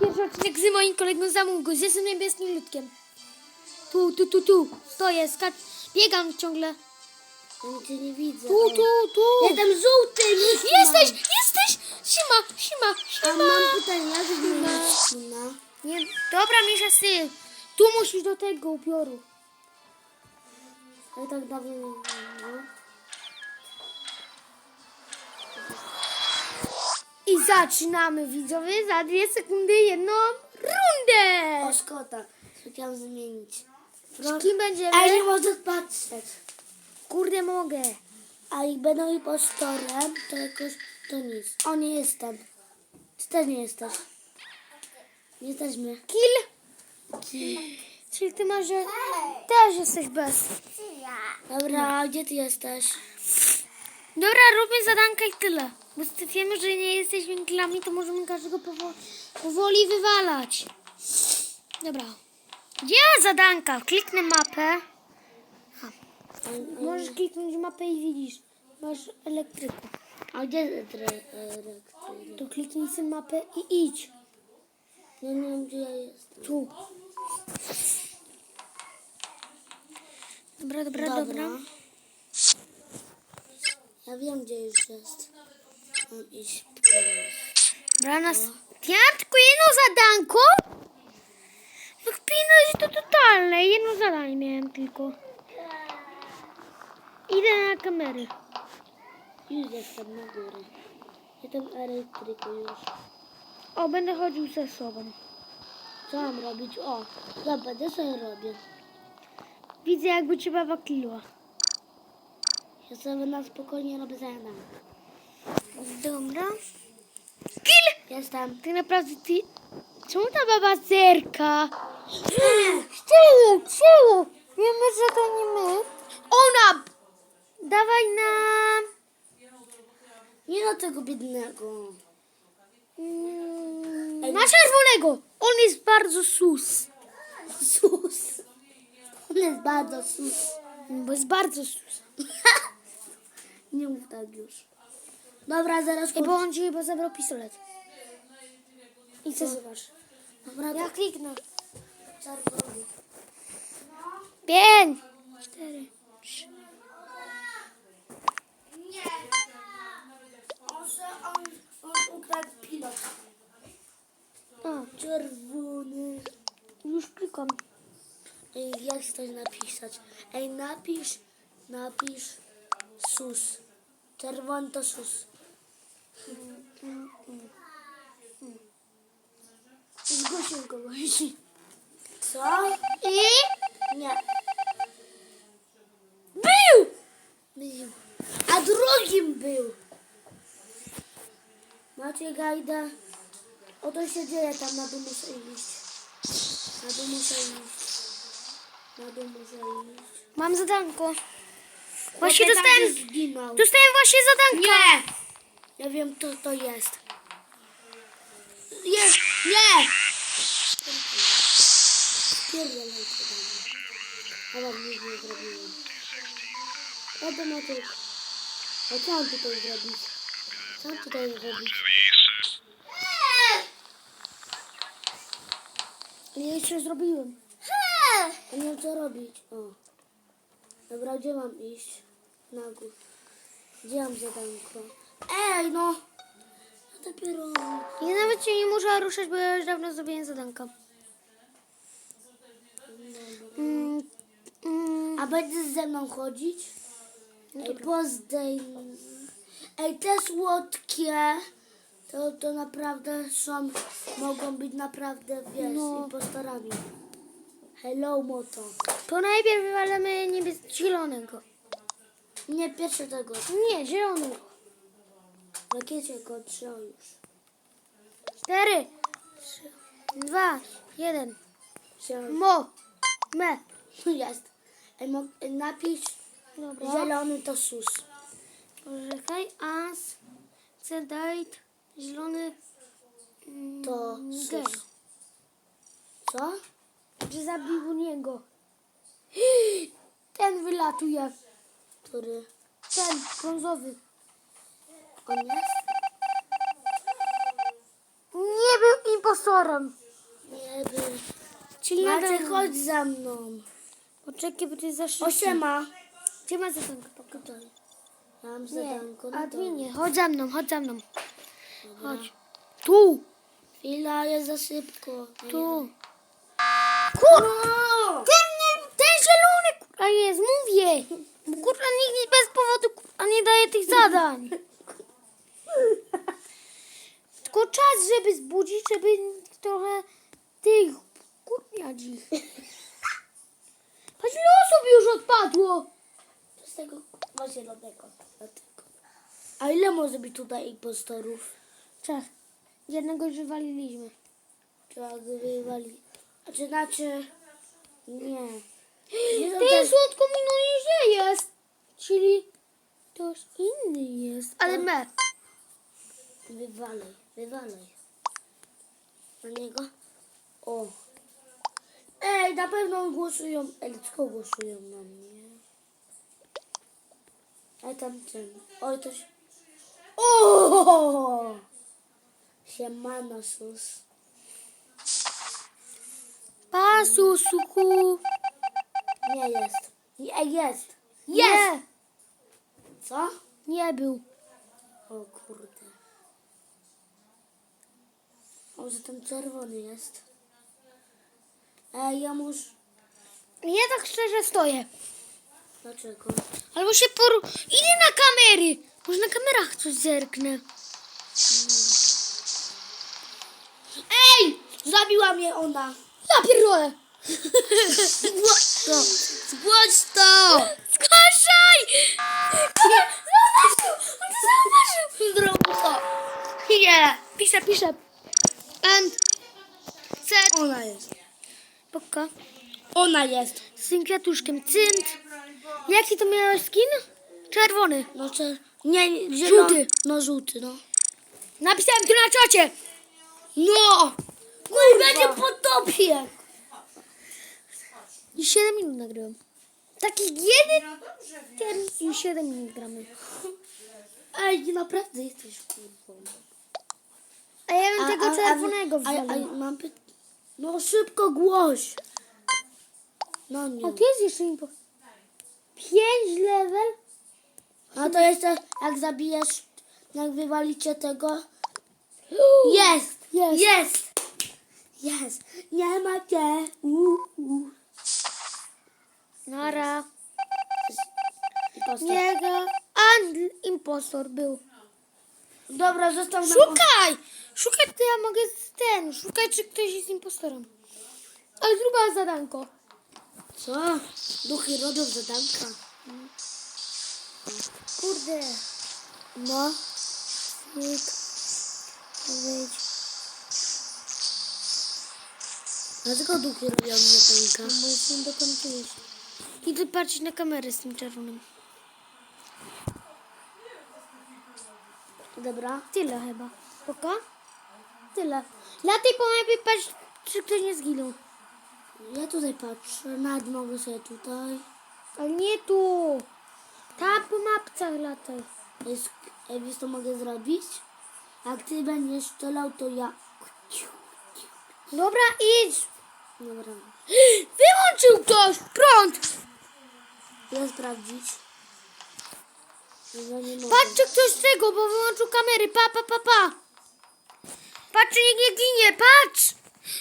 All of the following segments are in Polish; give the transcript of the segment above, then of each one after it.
Pierwszy odcinek z moim kolegą Zamungu, z jestem niebieskim ludkiem. Tu, tu, tu, tu. To jest. Biegam ciągle. Ja nic nie widzę. Tu, tu, tu. Jestem żółty, już Jesteś, mam. jesteś. Sima, sima, A sima. mam pytanie, jak zmienić skina? Nie, dobra, Misza, ty. Tu musisz do tego upioru. Ja tak dawno nie no. I zaczynamy, widzowie, za dwie sekundy jedną rundę. O, szkoda. Chciałam zmienić. Z kim będziemy? Ja nie mogę patrzeć. Kurde, mogę. A jak będą impostorem, to jakoś to nic. O, nie jestem. Ty też nie jesteś. Nie jesteśmy. Kill. Czyli ty masz, że też jesteś bez. Dobra, a gdzie ty jesteś? Dobra, róbmy zadanka i tyle. Bo wiemy, że nie jesteśmy winklami, to możemy każdego powoli, powoli wywalać. Dobra. Gdzie ma zadanka? Kliknę mapę. Możesz kliknąć mapę i widzisz. Masz elektryku. A gdzie elektryk? To kliknij sobie mapę i idź. Ja nie wiem, gdzie ja jestem. Tu. Dobra, dobra, dobra. Ja wiem, gdzie już jest. Mam iść nas... Ja mam tylko jedno zadanko? No jest to totalne. Jedno zadanie miałem tylko. Idę na kamery. Już jestem na górę. Jestem elektryku już. O, będę chodził ze sobą. Co mam robić? O, zobacz, co ja robię. Widzę jakby cię baba kliła. Ja sobie na spokojnie robię zadanie. Dobra. Kill! Jestem. Tak naprawdę ty... Czemu ta baba zerka? Czemu? Czemu? Wiemy, że to nie my. Ona! Dawaj nam... Nie do tego biednego. Mm, Na czerwonego! On jest bardzo sus. Sus. On jest bardzo sus. Bo jest bardzo sus. Nie mów tak już. Dobra, zaraz Ej, bo on ci chyba zabrał pistolet. I co zobacz? Dobra, Ja kliknę. czerwony. Pięć. Cztery. Trzy. On, se, on, on ukradł pilot. O, Czerwony. już klikam. Ej, jak coś napisać? Ej, napisz, napisz sus. Czerwony to sus. Zgłosił kogoś. Co? I? Nie. Był! Był. A drugim był. Macie gajda. O to się dzieje tam na dół muszę iść. Na dół muszę iść. Na dół muszę iść. Mam zadanko. Właśnie tam dostałem... Zginął. Dostałem właśnie zadanka. Nie! Ja wiem, kto to jest. Jest! Nie! Spierdolajcie do mnie. A nic nie zrobiłem. Automatyk. A co mam tutaj zrobić? Co mam tutaj zrobić? Ja jeszcze zrobiłem. Nie wiem co robić. O. Dobra, gdzie mam iść? Na górę. Gdzie mam zadanko? Ej, no! Ja dopiero... Ja nawet się nie muszę ruszać, bo ja już dawno zrobiłem zadanka. Mm, mm, A będziesz ze mną chodzić? Ej, pozdejm. Ej, te słodkie, to, to naprawdę są, mogą być naprawdę, wiesz, No. impostorami. Hello, moto. to najpierw wywalamy niebies- zielonego. Nie, pierwsze tego. Nie, zielonego. Rakiecie go trzeba już. Cztery, trzy, dwa, jeden. Mo, me. Jest. Napisz, Dobra. zielony to sus. Poczekaj, as, sedate, zielony, mm, To gej. sus. Co? Że zabił niego. Ten wylatuje. Który? Ten, brązowy. On jest? Nie był impostorem. Nie wiem. Czyli Macie, nadal... chodź za mną. Poczekaj, bo jest za szybko. Osiema. Gdzie ma zadanko? Tutaj. Ja mam Nie, zadanko adminie, chodź za mną, chodź za mną. Chodź. Tu, Chwila, jest za szybko. tu. Kur... No! Ten, nie, ten zielony, kurwa jest, mówię. Bo kurwa nikt nie bez powodu kurwa nie daje tych zadań. Tylko czas, żeby zbudzić, żeby trochę tych kurwiadzi. Patrz, ile osób już odpadło. Z tego kurwa zielonego. A ile może być tutaj impostorów? Trzech. Jednego już wywaliliśmy. Trzeba go wywalić. A czy znaczy... Nie. Nie Ty też... słodko mi nie jest. Czyli ktoś inny jest. Ale me. Wywalaj, wywalaj. Na niego? O. Ej, na pewno głosują. Ej, tylko głosują na mnie. Ej, tam ten. Oj, to się... O! Siemano, sus. Pasu, suku. Nie jest. Nie, jest. Nie. Co? Nie był. O kurde. Może ten czerwony jest. Ej, ja muszę... Ja tak szczerze stoję. Dlaczego? Albo się poru... Idę na kamery. Może na kamerach coś zerknę. Ej! Zabiła mnie ona. Ja pierdolę. Zgłoś to! Zgłoś to! Zgłaszaj! Zauważył! On to zauważył! Zrób to! Nie. Piszę, piszę. And set. Ona jest. Poka. Ona jest. Z tym kwiatuszkiem. Cynt. Jaki to miałeś skin? Czerwony. No czer... Nie, nie, zielony. Żółty. No żółty, no. Napisałem tu na czacie. No! Kurwa, nie potopię! I 7 minut nagrywam. Taki jeden ten i 7 minut gramy. Ej, naprawdę jesteś kurwą. A ja bym tego a- czerwonego a, a, a, mam py... No szybko głoś. No A nie. tu jest jeszcze impo. 5 level? A to jeszcze jak zabijesz, jak wywalicie tego. Jest! Jest. Jest! Jest! Nie ma cię! Uh, uh. Nara. Impostor. Niego. And impostor był. Dobra, został Szukaj! Szukaj, to ja mogę z ten. Szukaj, czy ktoś jest impostorem. Ale zrób zadanko. Co? Duchy rodów zadanka. Kurde. No. Nick. Wyjdź. Dlaczego duchy robią zadanka? Bo już nie dokończyłeś. Idę patrzeć na kamerę z tym czerwonym. Dobra. Tyle chyba. Poka? Tyle. Lataj po mapie patrz, czy ktoś nie zginął. Ja tutaj patrzę, nawet mogę sobie tutaj. Ale nie tu. Tam po mapcach lataj. Jest, wiesz co mogę zrobić? Jak ty będziesz strzelał, to ja... Dobra, idź. Dobra. Wyłączył ktoś prąd. Ja sprawdzić. Ja nie mogę. Patrz, czy ktoś tego, bo wyłączył kamery. Pa, pa, pa, pa. Patrz, nikt nie ginie. Patrz.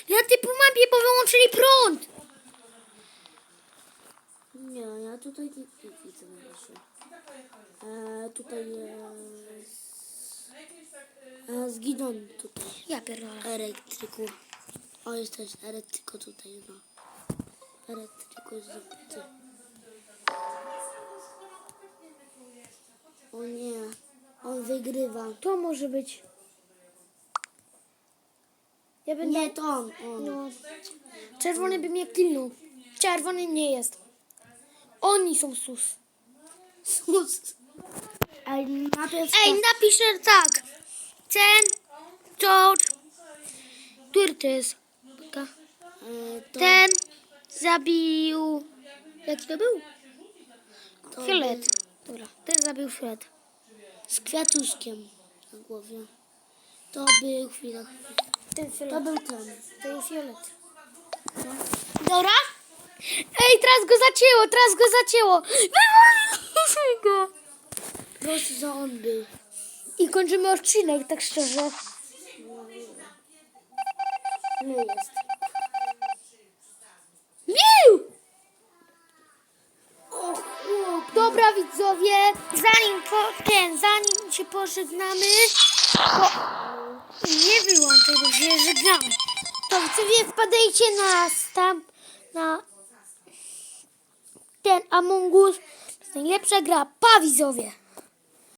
Lataj po mapie, bo wyłączyli prąd. Nie, ja tutaj nie, nie widzę na razie. E, tutaj jest... E, zginął tutaj. Ja pierdolę. Elektryku. O, jest też elektryko tutaj, no. Elektryko jest zabity. O nie, on wygrywa. To może być. Ja będę... Nie, to on, on. No. Czerwony by mnie kilnął. Czerwony nie jest. Oni są sus. Sus. Ej, najpierw Ej, napiszę tak. Ten, Toad, który to jest? Ten zabił... Jaki to był? to Fiolet. Dobra, ten zabił fiolet. z kwiatuszkiem na głowie. To był chwila. Ten To fiolet. był ten. To jest fiolet. Dobra? Ej, teraz go zacięło, teraz go zacięło. Wywaliliśmy go. Proszę, on był. I kończymy odcinek, tak szczerze. Nie jest. Chłop. Dobra widzowie, zanim po, ten, zanim się pożegnamy, bo nie wyłączaj, bo się żegnamy. To widzowie wpadajcie na tam, na ten Among Us. To najlepsza gra. Pa widzowie!